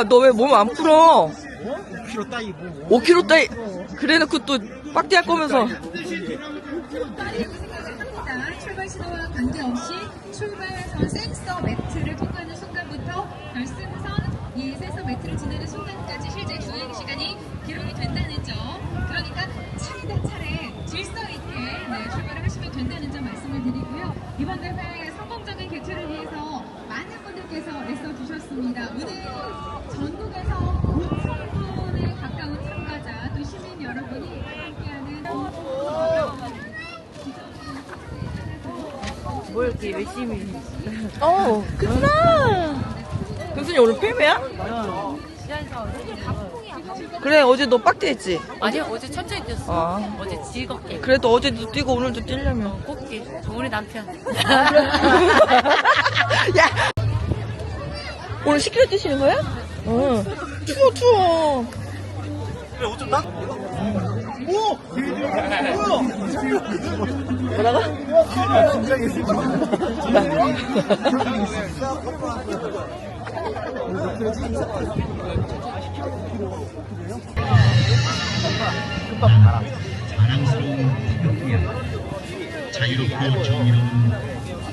야, 너 왜 몸 안 풀어? 어? 5kg 따위 뭐 5kg 따위. 그래놓고 또 빡띠 할 거면서. 합니다. 출발 신호와 관계없이 출발선 센서 매트를 통과하는 순간부터 결승선 이 센서 매트를 지나는 순간까지 실제 주행 시간이 기록이 된다는 점. 그러니까 차례 대 차례 질서 있게 네, 출발을 하시면 된다는 점 말씀을 드리고요. 이번 대회의 성공적인 개최를 위해서 많은 분들께서 애써 주셨습니다. 오늘 전국에서 5천 분에 가까운 참가자 또 시민 여러분이 함께하는 뭐 이렇게 열심히 어, 큰순아. 큰순이 오늘 필매야? 그래, 어제 너 빡띠 했지? 아니 어제 천천히 뛰었어 아. 어제 즐겁게 그래도 어제도 뛰고 오늘도 뛰려면. 꽃게 우리 남편 야! 오늘 10km 뛰시는 거야? 응. 추워, 추워. 그래 옷좀 나? 오! 뭐라고? 아, 긴장이 있을 자유롭고 정의로운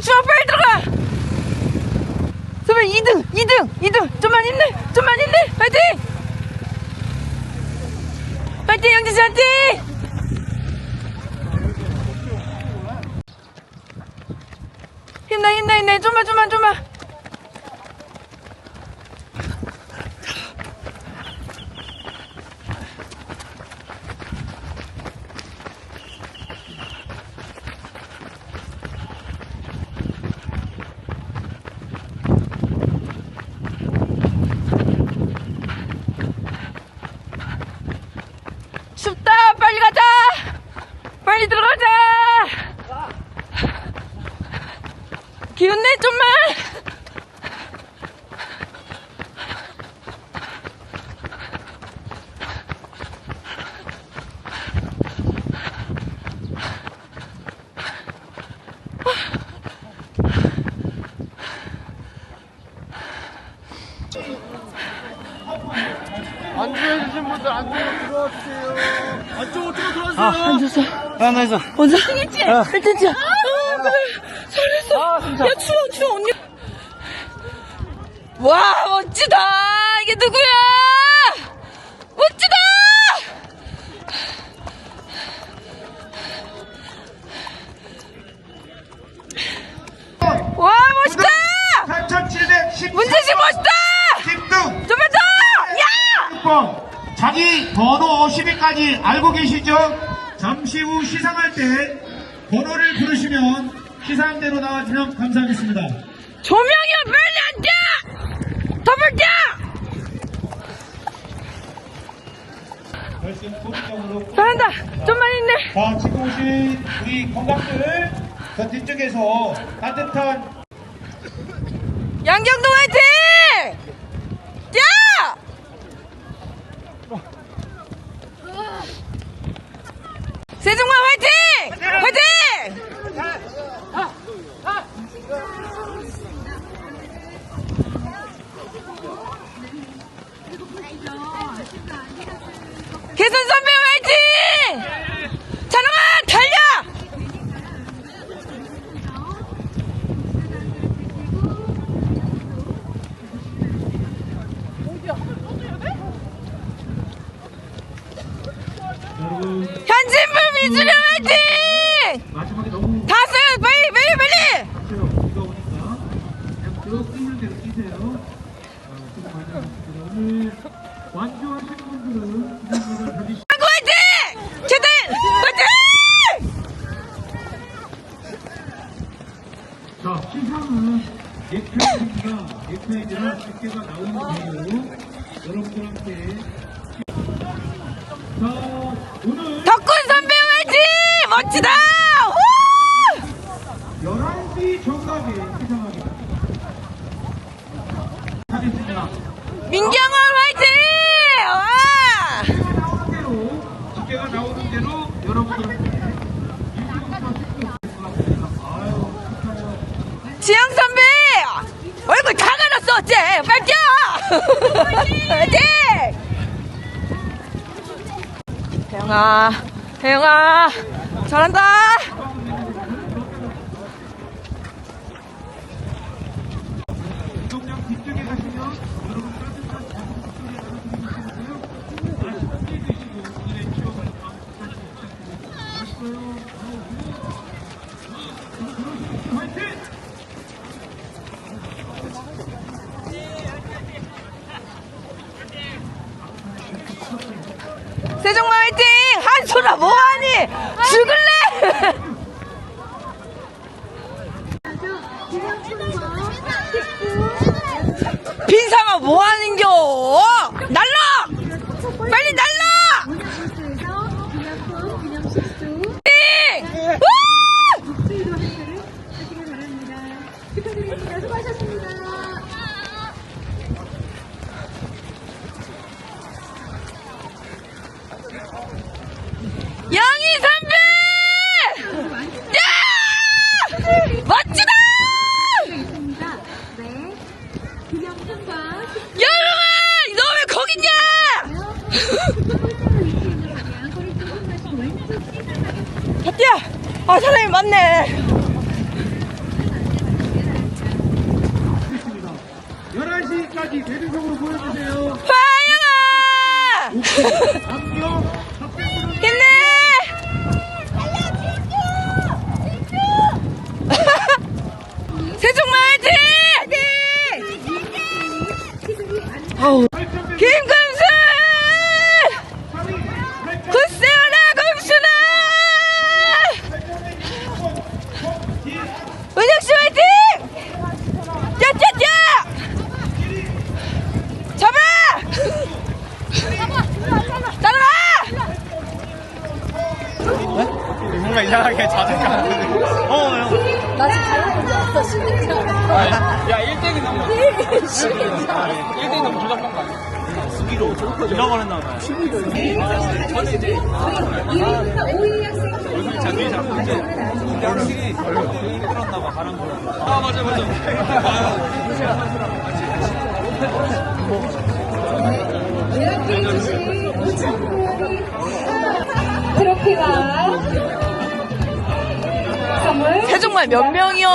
추워, 빨리 들어가! 선배 2등! 2등! 2등! 좀만 힘내! 좀만 힘내! 파이팅! 파이팅, 영진 씨 파이팅! 힘내, 힘내, 힘내! 좀만, 좀만, 좀만! 춥다! 빨리 가자! 빨리 들어가자! 기운내 좀만! 안주해주신 분들 안주로 들어와주세요 안쪽으로 들어와주세요 아, 앉았어. 아 나이스 먼저. 1등했지? 1등이야. 아, 그래. 잘했어. 야, 추워, 추워, 언니. 와, 멋지다. 이게 누구야? 멋지다! 와, 멋있다! 8710 문재식 멋있다! 10등 좀만 더! 야! 자기 번호 50위까지 알고 계시죠? 잠시 후 시상할 때 번호를 부르시면 시상대로 나와주면 감사하겠습니다. 조명이야, 빨리 앉아! 더블 뛰어! 결승 소극적으로 잘한다. 좀만 힘내. 자, 지금 오신 우리 건강들 저 뒤쪽에서 따뜻한 양경도 화이팅! 개선 선배 화이팅! 자놈아 달려! 현진부 미주려 화이팅! 다 써요! 빨리 빨리 빨리! 아, 완주하시는 분들은 기념품을 가지시 한국 화이팅! 최대 화이팅! 자, 시상은 넥타이입니다. 넥타이들은 집게가 나오는 대로 여러분들한테 자, 오늘 덕군 선배 화이팅! 멋지다! 우! 11시 정각에 시상하겠습니다. 하겠습니다. 민경원 화이팅! 와! 집게가 나오는 대로, 축하해요. 지영 선배! 얼굴 다 가렸어 어째! 빨리 뛰어! 화이팅! 혜영아 혜영아 잘한다! 운동장 뒤쪽에 가시면 여러분 따뜻한 밥국수를 드시고요. 맛있게 드시고 오늘의 추억을 다시 부탁드립니다. 맛있어요. 화이팅! 세종마 화이팅! 한솔아 뭐하니? 죽을래? 빈상아 뭐하는겨? 날라! 빨리 날라! 문화부스에서 기념품, 기념식수, 띵! 우! 복수의도 행사를 하시길 바랍니다. 축하드립니다. 수고하셨습니다. 영희 선배! 야! 멋지다! 있습니다. 네. 기념품과 여름아! 너 왜 거기 있냐? 양거리 조금 마시고 왼쪽 밭이야! 아, 사람이 많네. 됐습니다. 11시까지 대중적으로 보여주세요. 화영아! 남경 학생들은 힘내! 세종마 화이팅! 아우. 김금수! 굿세어라 금수나! 은혁씨 화이팅! 야, 야, 야! 잡아! 따라와! 뭔가 이상하게 자존감 어 형. 나 지금 잘못 없어 신경 야 1대1 넘어. 1대1 넘어. 조작한 거 아니야 수기로. 잃어버렸나 봐 2위부터 5위 학생 자기 잡고 이제 확실히 힘들었나 봐 바람 불어 아 맞아 맞아. 트로피와 세종말 몇 명이요?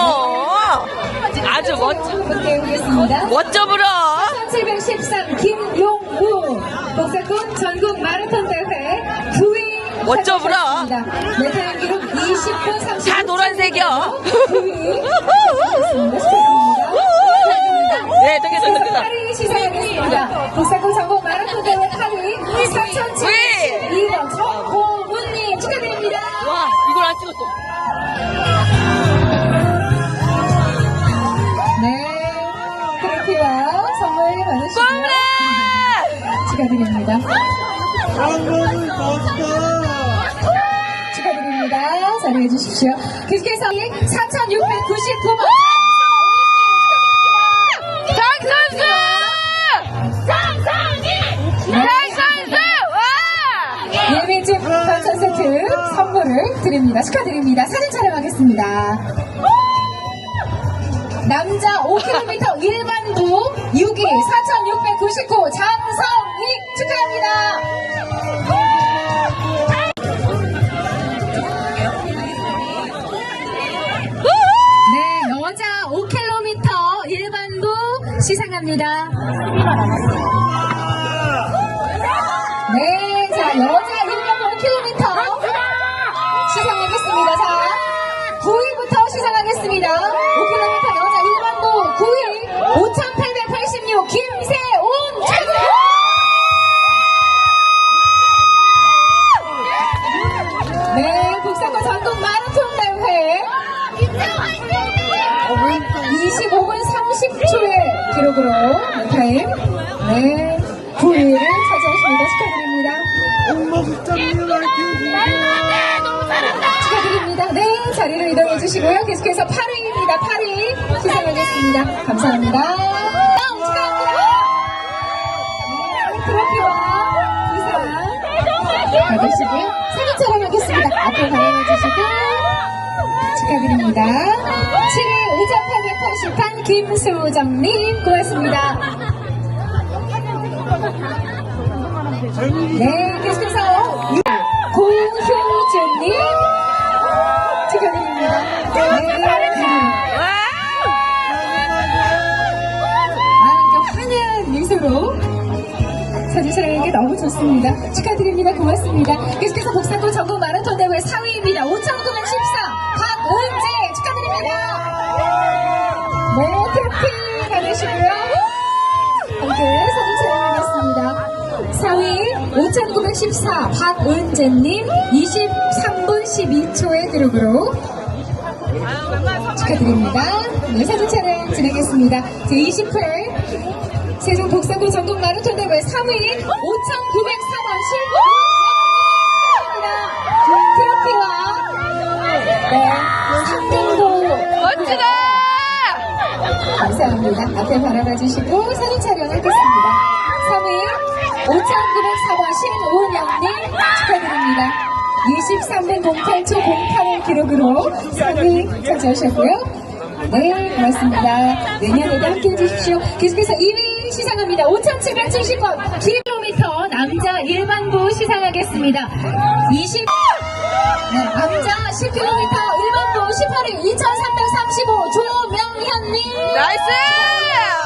아주 멋, 소개해보겠습니다. 멋져 불어. 1713 김용우 복사군 전국 마라톤 대회 9위 멋져 불어. 메달 기록 20분 30분 다 노란색이요. 9위 축하드립니다. 네, 저기, 저기, 저기. 8위 시작하겠습니다. 복사군 전국 축하드립니다. 자리해 주십시오. 계속해서 4,699번 장선수! 장선이! 장선수! 와! 예매집 반찬 세트 선물을 드립니다. 축하드립니다. 사진 촬영하겠습니다. 남자 5km 일반부 6위 4,699 장성익 축하합니다. 5km 일반도 시상합니다. 네, 자 여자 일반 5km 시상하겠습니다. 자 9위부터 시상하겠습니다. 5km 여자 일반도 9위 5,886 김세온 최고! 네, 국사과 전국 마라톤 대회 김세온 화이팅! 25분 30초의 기록으로 네, 타임 네 9위를 차지하십니다. 축하드립니다. 축하드립니다. 네, 자리로 이동해 주시고요. 계속해서 8위입니다. 8위 시상하겠습니다. 감사합니다. 축하합니다. 네, 트로피와 부상 받으시고요. 사진 촬영하겠습니다. 앞으로 가양해 주시고 5,880판 김수정님 고맙습니다. 네, 계속해서 고효준님 축하드립니다. 네. 아, 이렇게 환한 미소로 사진 촬영하는 게 너무 좋습니다. 축하드립니다. 고맙습니다. 계속해서 복사고 전국 마라 4위 5,914 박은재님 23분 12초의 기록으로 축하드립니다. 네, 사진 촬영 진행했습니다. 제20회 세종 복사구 전국 마라톤 대회 3위 5,904번 실버! 감사합니다. 앞에 바라봐 주시고 사진 촬영하겠습니다. 3위 5,904번 신운영님 축하드립니다. 23분 08초 08을 기록으로 3위 차지하셨고요. 네, 고맙습니다. 내년에도 함께 해주십시오. 계속해서 2위 시상합니다. 5,770번 킬로미터 남자 일반부 시상하겠습니다. 20, 네, 남자 10km 일반부 18위 2,335 조명현님. 나이스!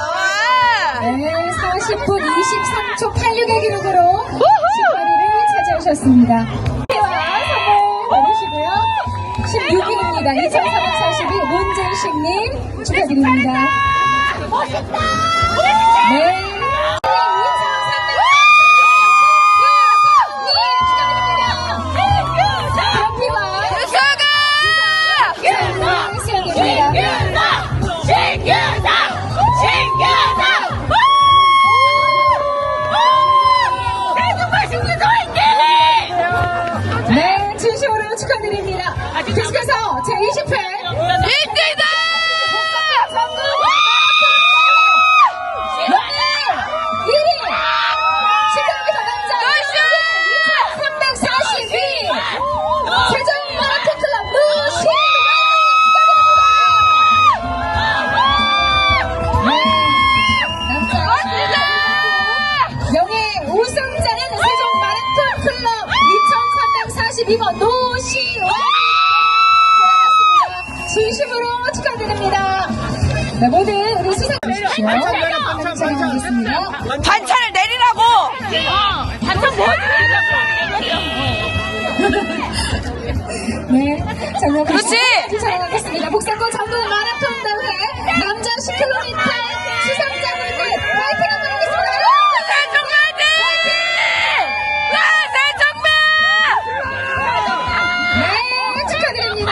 23초 86의 기록으로 18위를 차지하셨습니다. 와, 선물 받으시고요. 16위입니다. 2442 문진식님 축하드립니다. 네. 트로피와 모두 우리. 촬영하겠습니다. 반찬을 내리라고! 반찬 뭐 네, 정말 그렇지! 복사권 전국 마라톤 대회 남자 10km 수상자분들 파이팅 한번 하겠습니다. 세종 화이팅! 와, 세종만! 네, 축하드립니다.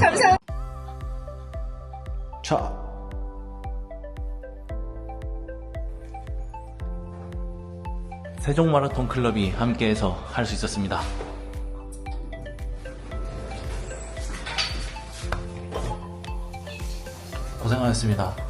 감사합니다. 자. 세종 마라톤 클럽이 함께해서 할 수 있었습니다. 고생하셨습니다.